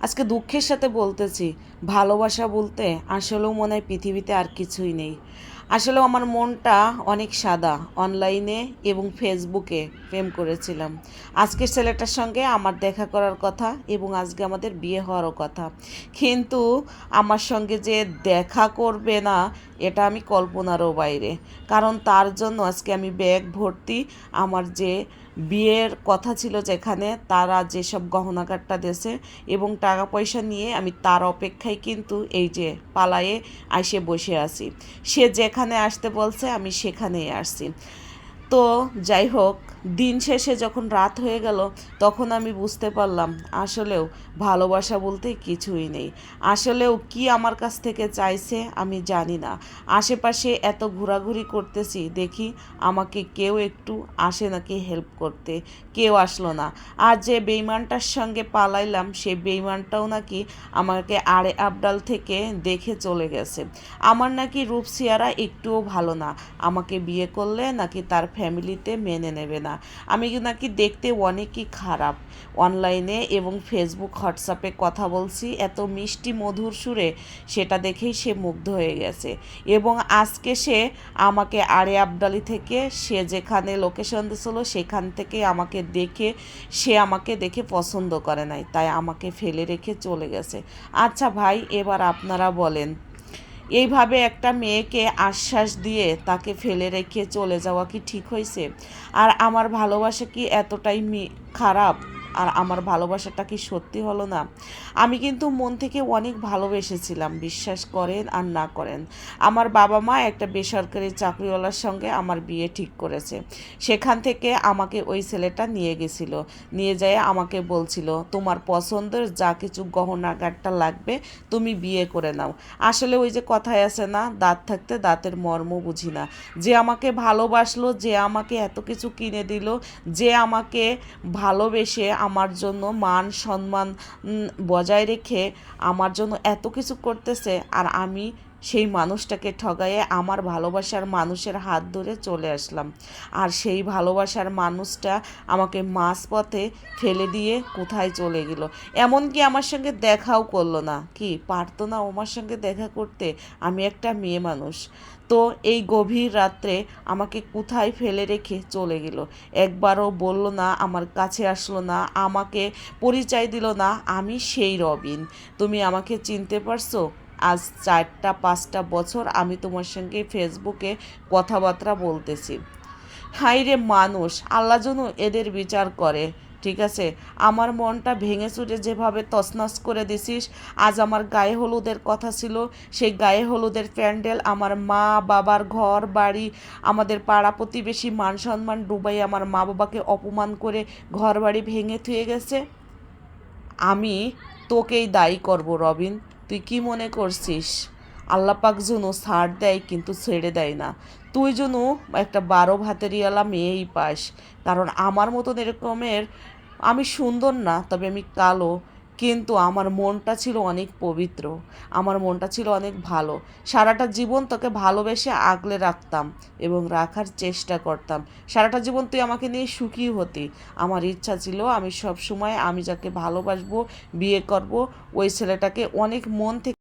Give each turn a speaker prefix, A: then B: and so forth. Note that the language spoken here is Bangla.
A: আজকে দুঃখের সাথে বলতেছি ভালোবাসা বলতে আসলেও মনে হয় পৃথিবীতে আর কিছুই নেই। আসলেও আমার মনটা অনেক সাদা অনলাইনে এবং ফেসবুকে প্রেম করেছিলাম। আজকের ছেলেটার সঙ্গে আমার দেখা করার কথা এবং আজকে আমাদের বিয়ে হওয়ারও কথা। কিন্তু আমার সঙ্গে যে দেখা করবে না, এটা আমি কল্পনারও বাইরে। কারণ তার জন্য আজকে আমি ব্যাগ ভর্তি, আমার যে বিয়ের কথা ছিল যেখানে তারা যেসব গহনাগারটা দেশে এবং টাকা পয়সা নিয়ে আমি তার অপেক্ষায় কিন্তু এই যে পালায়ে আইসে বসে আছি। সে যেখানে আসতে বলছে আমি সেখানেই আসছি। তো যাই হোক, দিন শেষে যখন রাত হয়ে গেল, তখন আমি বুঝতে পারলাম আসলেও ভালোবাসা বলতে কিছুই নেই। আসলেও কি আমার কাছ থেকে চাইছে আমি জানি না। আশেপাশে এত ঘোরাঘুরি করতেছি, দেখি আমাকে কেউ একটু আসে নাকি হেল্প করতে। কেউ আসলো না। আর যে বেইমানটার সঙ্গে পালাইলাম, সে বেইমানটাও নাকি আমাকে আড়ে আবডাল থেকে দেখে চলে গেছে। আমার নাকি রূপ সিয়ারা একটুও ভালো না। আমাকে বিয়ে করলে নাকি তার ফ্যামিলিতে মেনে নেবে না। আমি নাকি দেখতে অনেকই খারাপ। অনলাইনে এবং ফেসবুক, হোয়াটসঅ্যাপে কথা বলছি, এত মিষ্টি মধুর সুরে সেটা দেখেই সে মুগ্ধ হয়ে গেছে। এবং আজকে সে আমাকে আরে আবডালি থেকে, সে যেখানে লোকেশন দিয়েছিল, সেখান থেকে আমাকে দেখে, সে আমাকে দেখে পছন্দ করে নাই। তাই আমাকে ফেলে রেখে চলে গেছে। আচ্ছা ভাই, এবার আপনারা বলেন এইভাবে একটা মেয়েকে আশ্বাস দিয়ে তাকে ফেলে রেখে চলে যাওয়া কি ঠিক হয়েছে? আর আমার ভালোবাসা কি এতটাই খারাপ? আর আমার ভালোবাসাটা কি সত্যি হলো না? আমি কিন্তু মন থেকে অনেক ভালোবেসেছিলাম, বিশ্বাস করেন আর না করেন। আমার বাবা মা একটা বেসরকারি চাকরিওয়ালার সঙ্গে আমার বিয়ে ঠিক করেছে। সেখান থেকে আমাকে ওই ছেলেটা নিয়ে গেছিল। নিয়ে যায় আমাকে বলছিল, তোমার পছন্দের যা কিছু গহনাগারটা লাগবে, তুমি বিয়ে করে নাও। আসলে ওই যে কথায় আছে না, দাঁত থাকতে দাঁতের মর্ম বুঝি না। যে আমাকে ভালোবাসলো, যে আমাকে এত কিছু কিনে দিল, যে আমাকে ভালোবেসে আমার জন্য মান সম্মান বজায় রেখে আমার জন্য এত কিছু করতেছে আর আমি সেই মানুষটাকে ঠগাইয়ে আমার ভালোবাসার মানুষের হাত ধরে চলে আসলাম। আর সেই ভালোবাসার মানুষটা আমাকে মাঝপথে ফেলে দিয়ে কোথায় চলে গেল? এমনকি আমার সঙ্গে দেখাও করল না। কি, পারতো না ওমার সঙ্গে দেখা করতে? আমি একটা মেয়ে মানুষ। তো এই গভীর রাত্রে আমাকে কোথায় ফেলে রেখে চলে গেল? একবারও বলল না, আমার কাছে আসলো না, আমাকে পরিচয় দিল না, আমি সেই রবিন। তুমি আমাকে চিনতে পারছ? আজ চারটা, পাঁচটা বছর আমি তোমার সঙ্গে ফেসবুকে কথাবার্তা বলতেছি। হাই রে মানুষ, আল্লাহ যেন এদের বিচার করে, ঠিক আছে? আমার মনটা ভেঙে চুরে যেভাবে তছনছ করে দিছিস, আজ আমার গায়ে হলুদের কথা ছিল, সেই গায়ে হলুদের প্যান্ডেল আমার মা, বাবার ঘর, বাড়ি, আমাদের পাড়া প্রতিবেশী মান সম্মান ডুবাই আমার মা বাবাকে অপমান করে ঘর বাড়ি ভেঙে থুয়ে গেছে। আমি তোকেই দায়ী করব রবিন। তুই কি মনে করছিস? আল্লাপাক জুনু ছাড় দেয় কিন্তু ছেড়ে দেয় না। তুই জুনু একটা বারো ভাতেরিওয়ালা মেয়েই পাস। কারণ আমার মতন এরকমের আমি সুন্দর না, তবে আমি কালো। কিন্তু আমার মনটা ছিল অনেক পবিত্র, আমার মনটা ছিল অনেক ভালো। সারাটা জীবন তোকে ভালোবেসে আগলে রাখতাম এবং রাখার চেষ্টা করতাম। সারাটা জীবন তুই আমাকে নিয়ে সুখী হতি। আমার ইচ্ছা ছিল আমি সব সময় আমি যাকে ভালোবাসবো, বিয়ে করব, ওই ছেলেটাকে অনেক মন থেকে